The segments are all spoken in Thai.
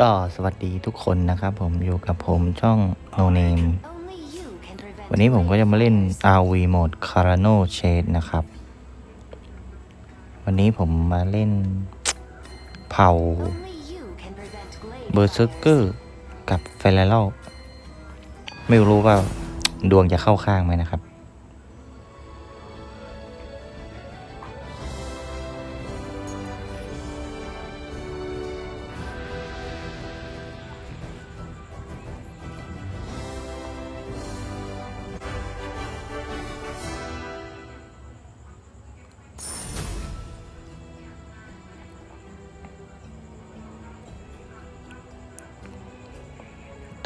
ก็สวัสดีทุกคนนะครับผมอยู่กับผมช่อง No Name วันนี้ผมก็จะมาเล่น RV Mode Carano Shade นะครับ วันนี้ผมมาเล่นเผ่าเบอร์ r ซ e เกอร์กับเฟรเรลไม่รู้ว่าดวงจะเข้าข้างไหมนะครับ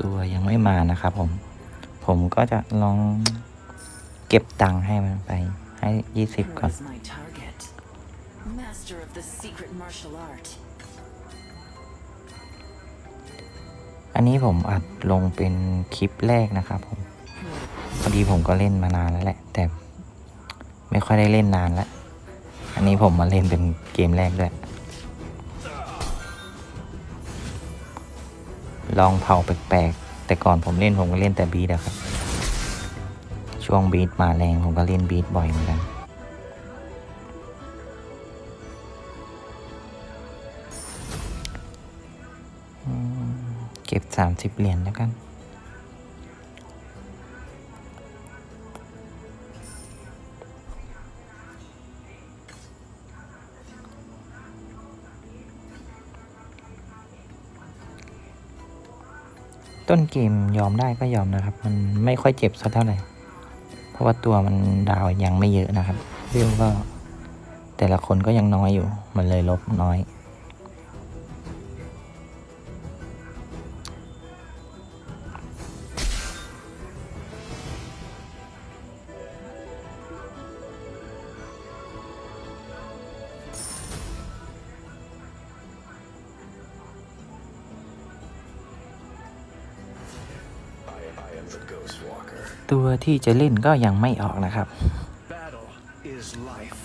ตัวยังไม่มานะครับผม ผมก็จะลองเก็บตังค์ให้มันไป ให้ยี่สิบ Who ก่อน is my target? Master of the secret martial art. อันนี้ผมอัดลงเป็นคลิปแรกนะครับผม พอดีผมก็เล่นมานานแล้วแหละ แต่ไม่ค่อยได้เล่นนานแล้ว อันนี้ผมมาเล่นเป็นเกมแรกด้วย ลองเผาแปลกๆ แต่ก่อนผมเล่นผมก็เล่นแต่บีทอะครับ ช่วงบีทมาแรงผมก็เล่นบีทบ่อยเหมือนกันเก็บสามสิบเหรียญแล้วกัน ต้นเกมยอมได้ก็ยอมนะครับ มันไม่ค่อยเจ็บสักเท่าไหร่ เพราะว่าตัวมันดาวยังไม่เยอะนะครับเรื่องก็แต่ละคนก็ยังน้อยอยู่ มันเลยลบน้อย ที่จะเล่นก็ยังไม่ออกนะครับ Battle is life.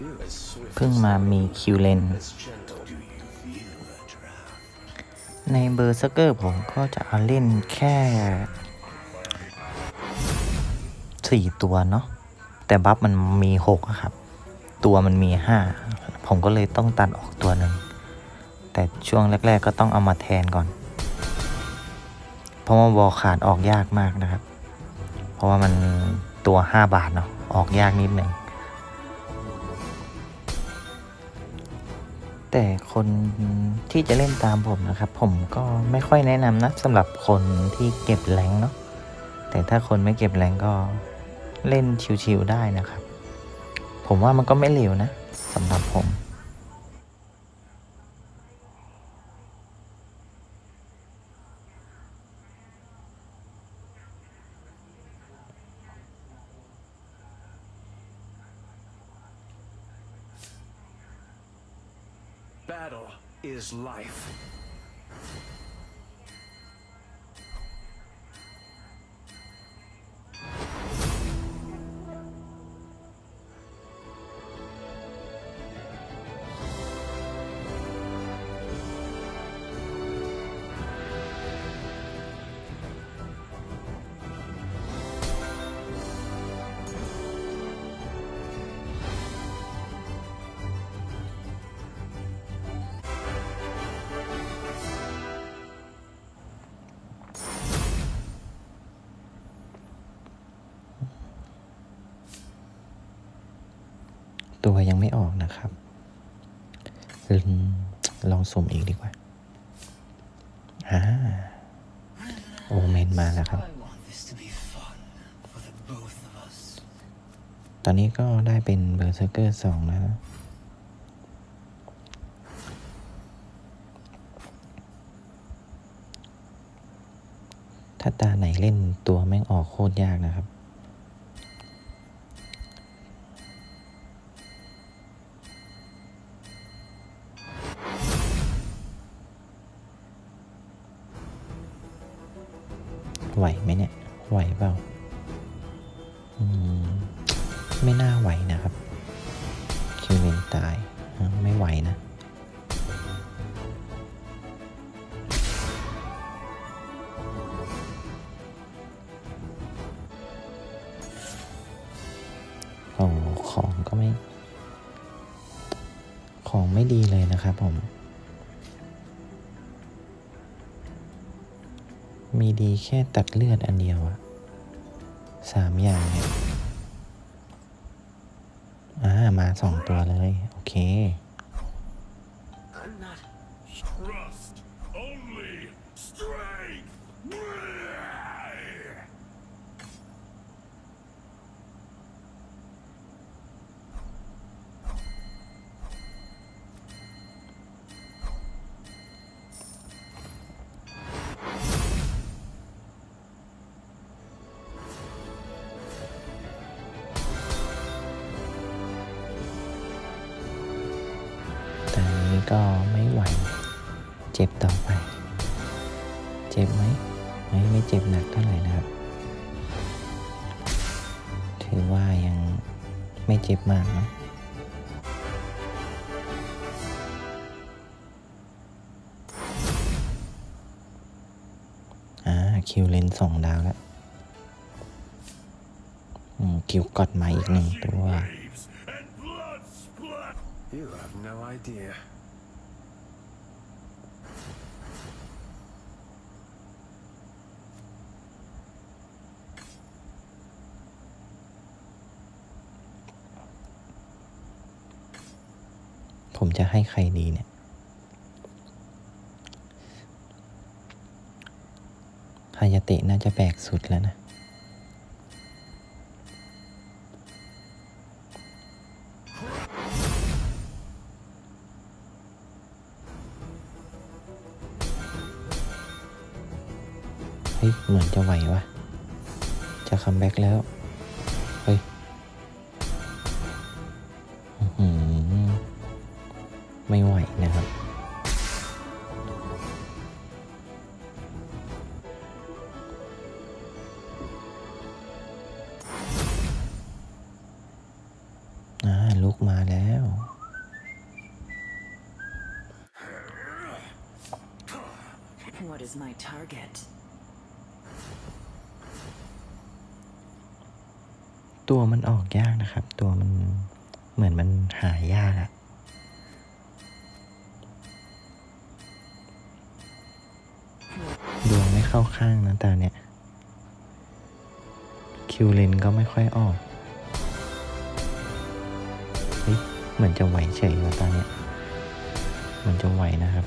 You as swift เพิ่งมามีคิวเลน as gentle. Do you feel the draft? ในเบอร์เซอร์เกอร์ผมก็จะเอาเล่นแค่สี่ตัวเนาะแต่บัฟมันมีหกอะครับ ตัวมันมีห้าผมก็เลยต้องตัดออกตัวหนึ่งแต่ช่วงแรก ๆ ก็ต้องเอามาแทนก่อน เพราะว่าบอลขาดออกยากมากนะครับ เพราะว่ามันตัวห้าบาทเนาะออกยากนิดหนึ่งแต่คนที่จะเล่นตามผมนะครับ ผมก็ไม่ค่อยแนะนำนะสำหรับคนที่เก็บแรงเนาะแต่ถ้าคนไม่เก็บแรงก็เล่นชิวๆได้นะครับ ผมว่ามันก็ไม่เหลวนะสำหรับผม Battle is life. ออกนะครับลองสุ่มอีกดีกว่าอ่าโอเมนมาแล้วครับ ตอนนี้ก็ได้เป็นเบอร์เซอร์เกอร์สองแล้วถ้าตาไหนเล่นตัวแม่งออกโคตรยากนะครับ โอ้ของก็ไม่ ของไม่ดีเลยนะครับผม มีดีแค่ตัดเลือดอันเดียวอะสามอย่างเนี่ยอ่า มาสองตัวเลย โอเค เจ็บต่อไป เจ็บไหมไม่ไม่เจ็บหนักเท่าไหร่นะครับ ถือว่ายังไม่เจ็บมากนะอ่าคิวเลนสองดาวแล้วคิวกดมาอีกหนึ่งตัว You have no idea. ผมจะให้ใครดีเนี่ยฮายาเตะน่าจะแบกสุดแล้วนะ เฮ้ย เหมือนจะไหววะ จะคัมแบ็กแล้ว target? ตัวมันออกยากนะครับ ตัวมันเหมือนมันหายากอะดวงไม่เข้าข้างนะตาเนี่ย คิวเลนก็ไม่ค่อยออกเฮ้ยเหมือนจะไหวเฉยว่าตาเนี่ยเหมือนจะไหวนะครับ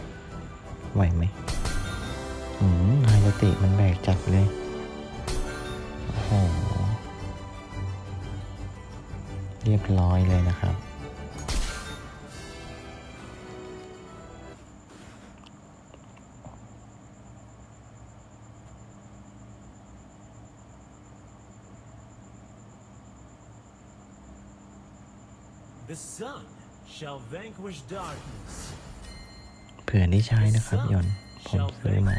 ไหวไหม อืมฮายาเตะมันแบกจับเลย โอ้โห เรียบร้อยเลยนะครับ The sun shall vanquish darkness. เผื่อได้ใช้นะครับหยอนผมซื้อมา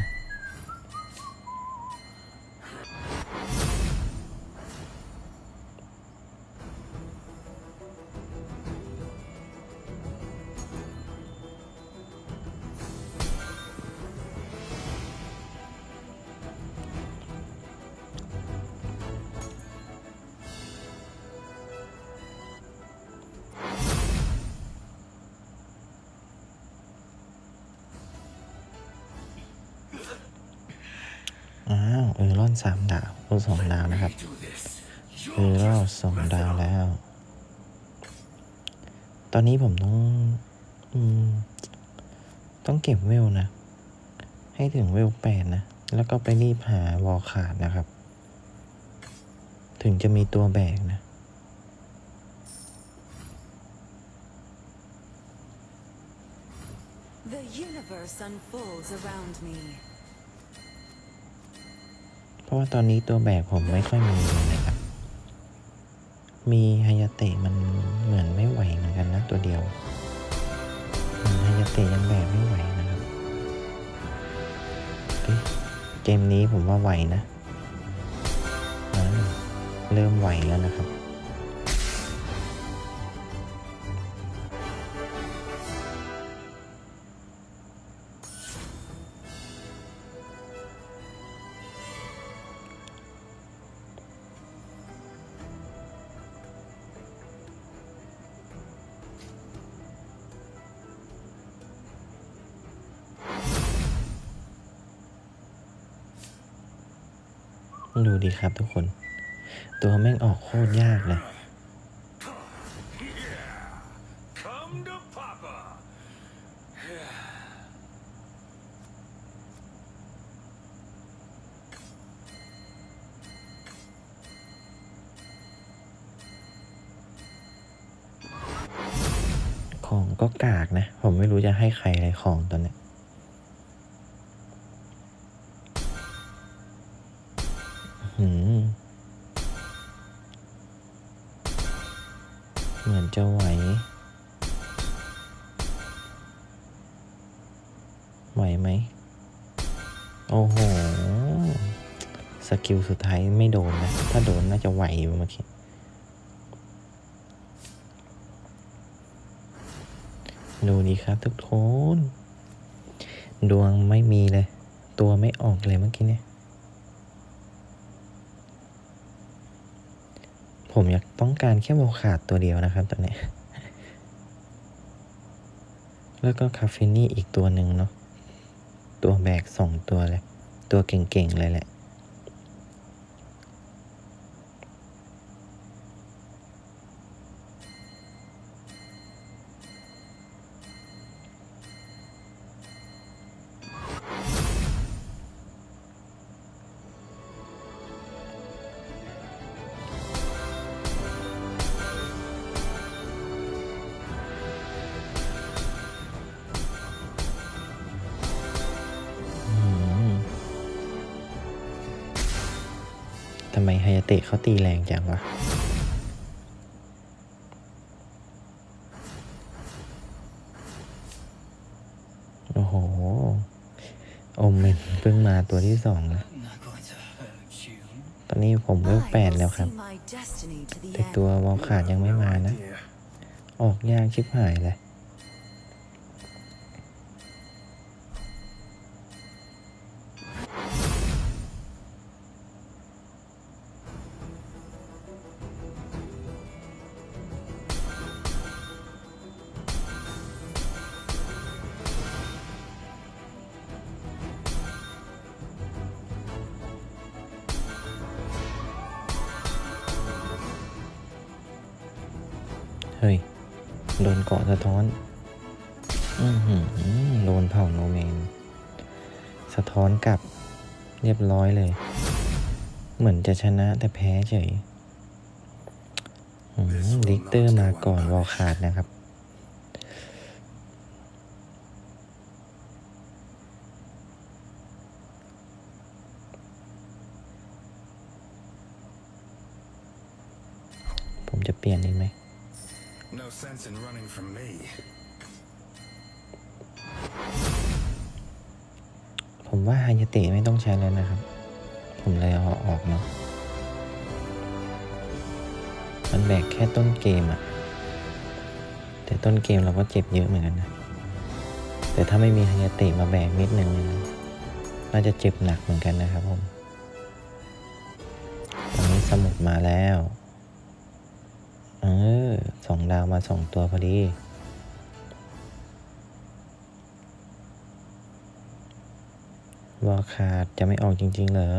สามดาวโอ้สองดาวนะครับ Do this. เออร่อนสองดาวแล้ว ตอนนี้ผมต้องอืมต้องเก็บเวลนะ ให้ถึงเวลแปดนะ แล้วก็ไปรีบหาวอขาดนะครับ ถึงจะมีตัวแบกนะ ราะว่าตอนนี้ตัวแบบผมไม่ค่อยมีเลยนะครับ มีฮายาเตะมันเหมือนไม่ไหวเหมือนกันนะตัวเดียวอืมฮายาเตะยังแบบไม่ไหวนะครับ เกมนี้ผมว่าไหวนะ เริ่มไหวแล้วนะครับ ดีครับทุกคน ตัวแม่งออกโคตรยากเลย กิลสุดท้ายไม่โดนนะ ถ้าโดนน่าจะไหวอยู่เมื่อกี้ดูดีครับทุกคนดวงไม่มีเลย ตัวไม่ออกเลยเมื่อกี้เนี่ย ผมอยากต้องการแค่โมขาดตัวเดียวนะครับตอนนี้ แล้วก็คาเฟนี่อีกตัวหนึ่งเนาะ ตัวแบกสองตัวเลย ตัวเก่งๆเลยแหละ เตะเขาตีแรงจังวะโอ้โห โอมเมนเพิ่งมาตัวที่สองนะ I'm not going to hurt you. ตอนนี้ผมเวล I แปด will แล้วครับ see my destiny to the แต่ end. ตัววอลขาดยังไม่มานะ idea. ออกยากชิบหายเลย โดนเผ่าโนเมน สะท้อนกลับเรียบร้อยเลย เหมือนจะชนะแต่แพ้เฉยอืมลิกเตอร์มาก่อนวอลขาดนะครับ ผมจะเปลี่ยนอีไหม No sense in running from me. ผมว่าฮายาตะไม่ต้องใช้แล้วนะครับ ผมเลยเอาออกเนาะมันแบกแค่ต้นเกมอะแต่ต้นเกมเราก็เจ็บเยอะเหมือนกันนะ แต่ถ้าไม่มีฮายาตะมาแบกนิดนึงเนี่ยน่าจะเจ็บหนักเหมือนกันนะครับผมตอนนี้สมุดมาแล้ว เออสองดาวมาสองตัวพอดี วอขาดจะไม่ออกจริง ๆ เหรอ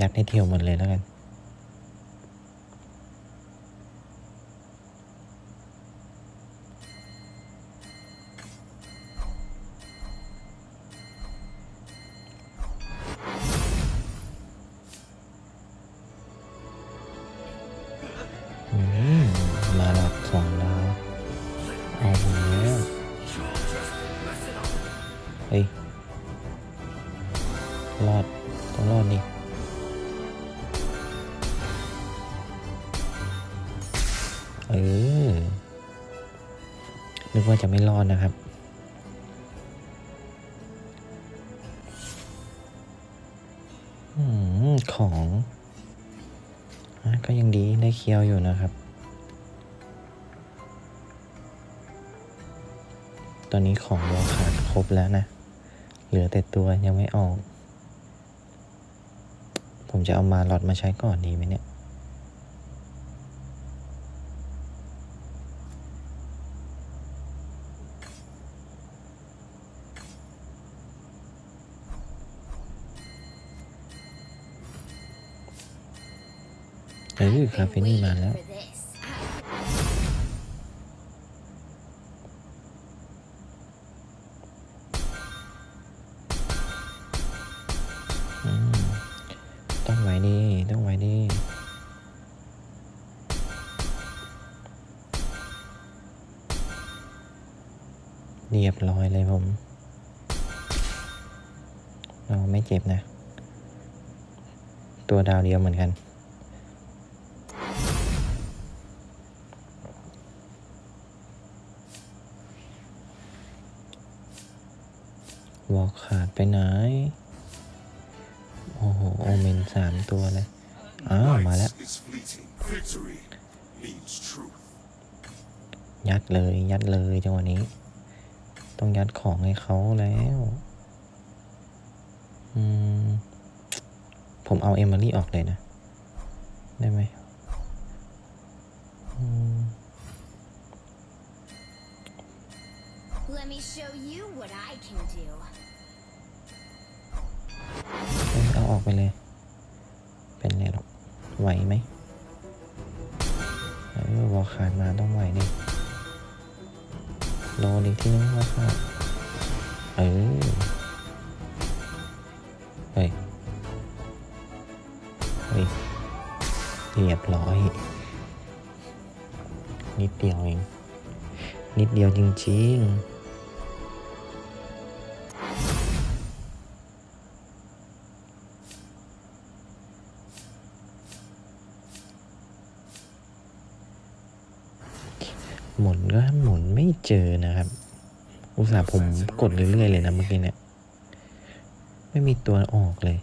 ยัดให้เที่ยวหมดเลยแล้วกัน รอดต้องรอดดิเออนึกว่าจะไม่รอดนะครับอืมของอะก็ยังดีได้เคียวอยู่นะครับ ตอนนี้ของวอลขาดครบแล้วนะ เหลือแต่ตัวยังไม่ออก ผมจะเอามาหลอดมาใช้ก่อนดีไหมเนี่ย เออคาเฟนี่มาแล้วาวเดียวเหมือนกันวอลขาดไปไหน โอ้โห โอเมนสามตัวเลย อ้าว มาแล้ว Light is fleeting. Victory means truth. ยัดเลย ยัดเลยจังหวะนี้ ต้องยัดของให้เขาแล้ว อืม ผมเอาเอมิลี่ออกเลยนะ ได้ไหมอืม Let me show you what I can do. เอ้ยเอาออกไปเลย เป็นไรหรอกไหวไหมเออวอลขาดมาต้องไหวดิโดนอีกทีนึงวอลขาดเออเฮ้ย เฮ้ยเรียบร้อย นิดเดียวเอง นิดเดียวจริง ๆหมุนก็หมุนไม่เจอนะครับ อุตส่าห์ผมกดเรื่อยๆเลยนะเมื่อกี้เนี่ย ไม่มีตัวออกเลย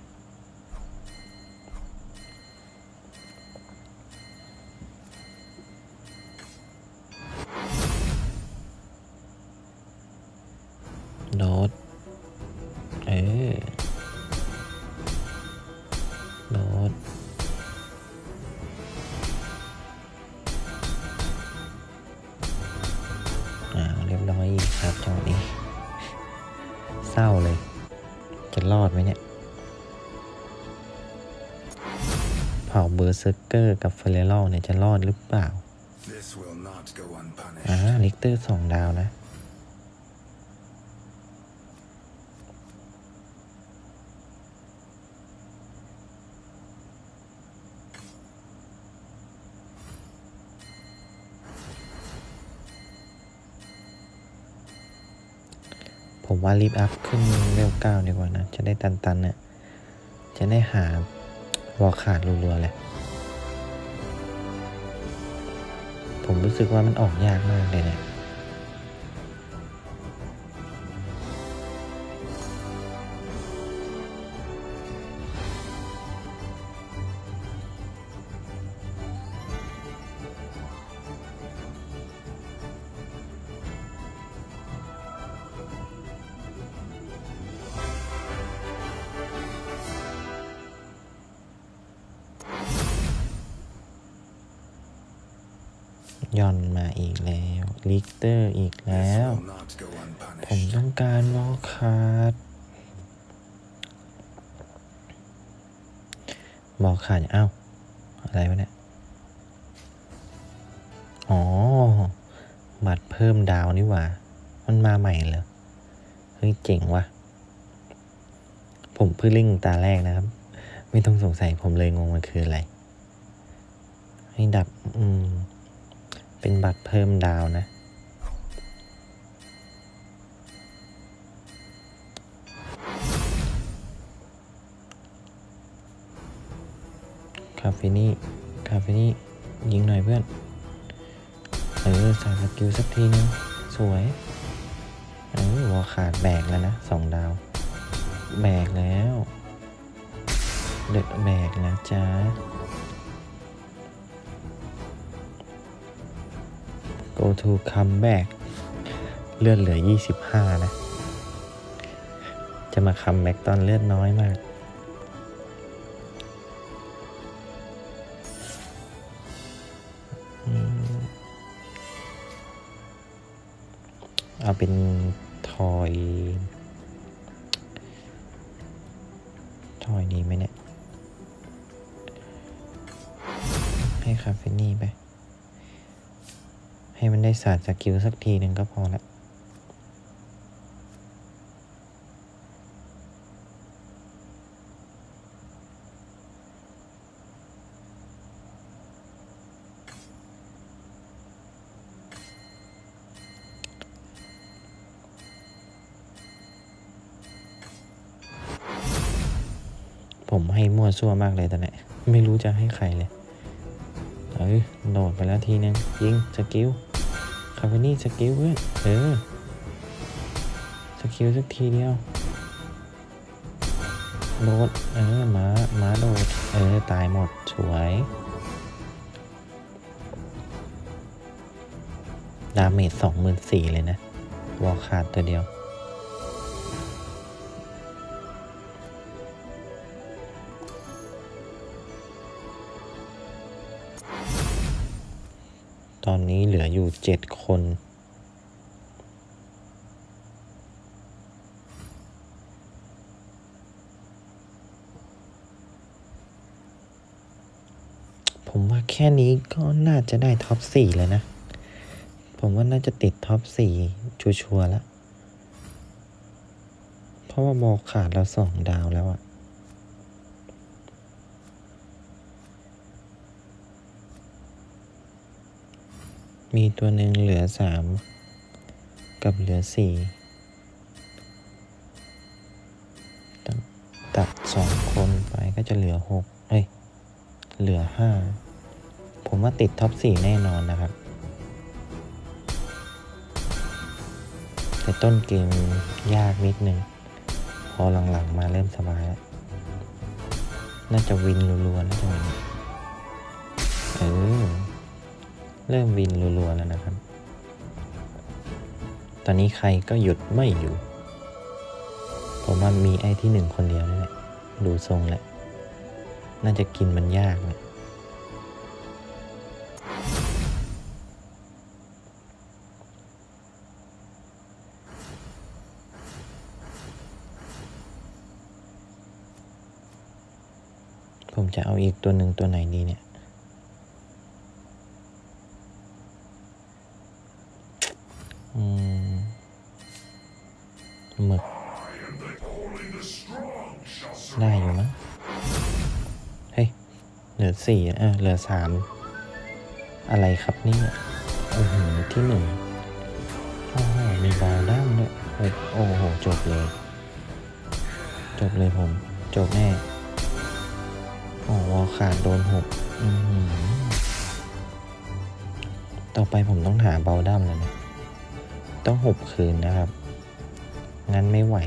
อร์เกอร์กับเฟเรลเนี่ยจะรอดหรือเปล่า This will not go อ่า unpunished. ลิกเตอร์สองดาวนะ ผมว่ารีบอัพขึ้นเวลเก้าดีกว่านะ จะได้ตันๆเนี่ยจะได้หาวอลขาดรัวๆเลย ผมรู้สึกว่ามันออกยากมากเลยเนี่ย ย่อนมาอีกแล้ว ลิกเตอร์อีกแล้ว ผมต้องการวอลคัดวอลคัดอ้าว อะไรวะเนี่ย อ๋อ บัตรเพิ่มดาวนี่หว่า มันมาใหม่เหรอ เฮ้ย เจ๋งว่ะ ผมเพิ่งเล่นตาแรกนะครับ ไม่ต้องสงสัยผมเลยงงมันคืออะไร ให้ดับ อืม เป็นบัตรเพิ่มดาวนะ คาเฟนี่ คาเฟนี่ ยิงหน่อยเพื่อน เออใส่สกิลสักทีนึง สวย เออวอลขาดแบกแล้วนะสองดาว แบกแล้ว เดือะแบกนะจ๊ะ go to come back เลือดเหลือ 25 นะ จะมาคัมแบ็กตอนเลือดน้อยมาก เอาเป็นทอย ทอยนี้ไหมเนี่ย ให้คาเฟนี่ไป ให้มันได้ศาสตร์สกิลสักทีหนึ่งก็พอละผมให้มั่วซั่วมากเลยตอนนี้ไม่รู้จะให้ใครเลย เอ้ยโดดไปแล้วทีนึงยิงสกิลคาเฟนี่สกิลเพื่อนเออสกิลสักทีเดียวโดดเออหมาหมาโดดเออตายหมดสวยดาเมจสองหมื่นสี่เลยนะวอลขาดตัวเดียว เจ็ดคน ผมว่าแค่นี้ก็น่าจะได้ท็อปสี่เลยนะ ผมว่าน่าจะติดท็อปสี่ชัวร์ๆแล้ว เพราะว่าบอกขาดเราสองดาวแล้วอะ มีตัวหนึ่งเหลือสามกับเหลือสี่ตัดตัดสองคนไปก็จะเหลือหกเอ้ย เหลือห้าผมว่าติดท็อปสี่แน่นอนนะครับ แต่ต้นเกมยากนิดนึง พอหลังๆมาเริ่มสบายแล้ว น่าจะวินรัวๆน่าจะวิน เริ่มวินรัวๆแล้วนะครับ ตอนนี้ใครก็หยุดไม่อยู่ ผมว่ามีไอ้ที่หนึ่งคนเดียวนี่แหละ ดูทรงแหละ น่าจะกินมันยากนะผมจะเอาอีกตัวหนึ่งตัวไหนดีเนี่ย สี่เออเหลือสามอะไรครับนี่โอ้โหที่หนึ่งโอ้โหมีบอลด้ามด้วยเฮ้ยโอ้โห จบเลย จบเลยผม จบแน่โอ้วอขาดโดนหกต่อไปผมต้องหาเบาดั้มแล้วนี่ยต้องหบคืนนะครับ งั้นไม่ไหว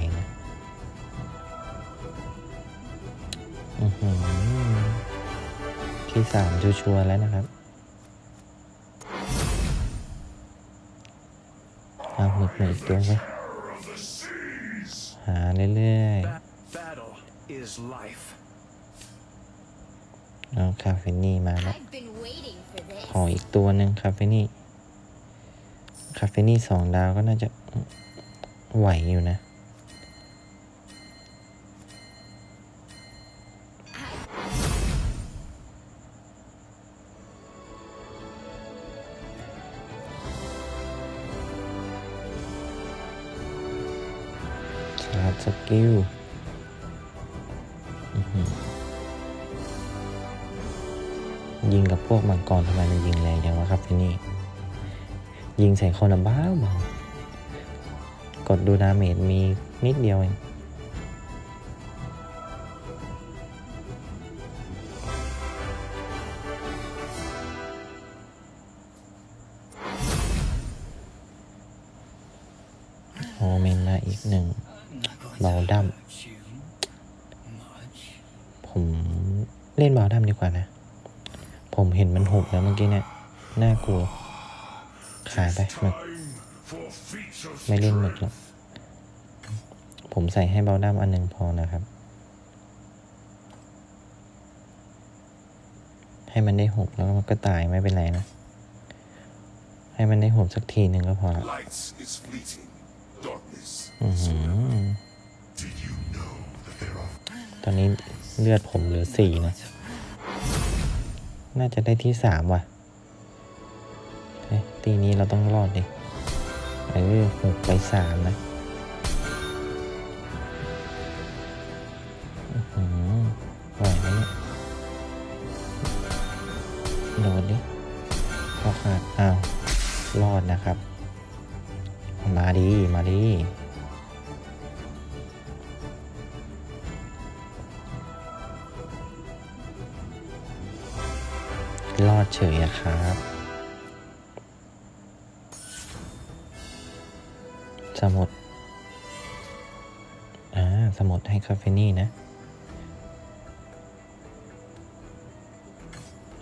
ที่สามชัวร์ๆแล้วนะครับเอาหมึกหมึกตัวไปหาเรื่อย Ba- battle is life. ๆเอาคาเฟนี่มาแล้ว I've been waiting for this. ขออีกตัวหนึ่งคาเฟนี่คาเฟนี่สองดาวก็น่าจะไหวอยู่นะ สกิลยิงกับพวกมังกรทำไมมันยิงแรงจังวะครับที่นี่ ยิงใส่คนละบ้าเบากดดูดาเมจมีนิดเดียวเอง ไม่เล่นหมึกหรอกผมใส่ให้เบาดั้มอันหนึ่งพอนะครับ ให้มันได้หกแล้วมันก็ตายไม่เป็นไรนะ ให้มันได้หกสักทีหนึ่งก็พอละ Lights is fleeting. Darkness. อื้อหือ Do you know that there are ตอนนี้เลือดผมเหลือสี่นะ น่าจะได้ที่สามว่ะเฮ้ยตีนี้เราต้องรอดดิ เออหกไปสามนะอื้อหือไหวไหมเนี่ยโดดดิพอขาดอ้าว รอดนะครับ มาดี มาดีรอดเฉยอะครับ สมุด อ่า สมุดให้คาเฟนี่นะ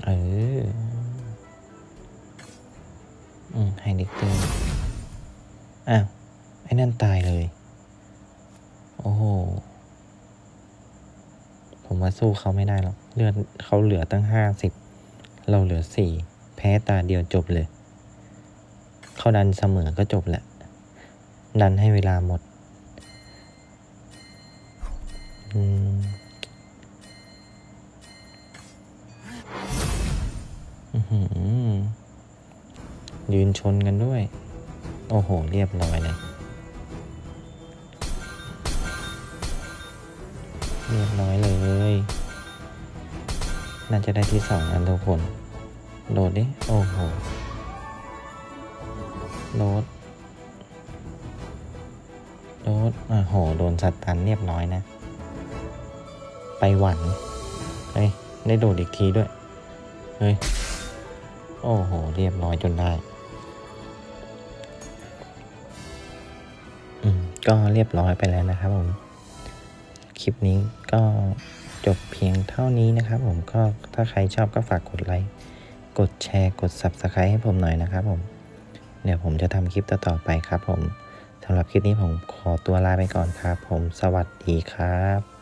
เออ อืม ให้ดิกเตอร์ อ้าว ไอ้นั่นตายเลย โอ้โห ผมว่าสู้เขาไม่ได้หรอก เลือดเขาเหลือตั้งห้าสิบ เราเหลือสี่ แพ้ตาเดียวจบเลย เขาดันเสมอก็จบแหละ ดันให้เวลาหมดอืมยืนชนกันด้วย โอ้โห เรียบร้อยเลย เรียบร้อยเลย น่าจะได้ที่สองอันทุกคน โดดดิ โอ้โห โดด โดดอะโห โดนสตันเรียบร้อยนะ ไปหวัน เฮ้ย ได้โดดอีกทีด้วย เฮ้ย โอ้โห เรียบร้อยจนได้ อืม ก็เรียบร้อยไปแล้วนะครับผม คลิปนี้ก็จบเพียงเท่านี้นะครับผม ก็ถ้าใครชอบก็ฝากกดไลค์ กดแชร์ กด Subscribe ให้ผมหน่อยนะครับผม เดี๋ยวผมจะทำคลิปต่อๆไปครับผม สำหรับคลิปนี้ผมขอตัวลาไปก่อนครับ ผมสวัสดีครับ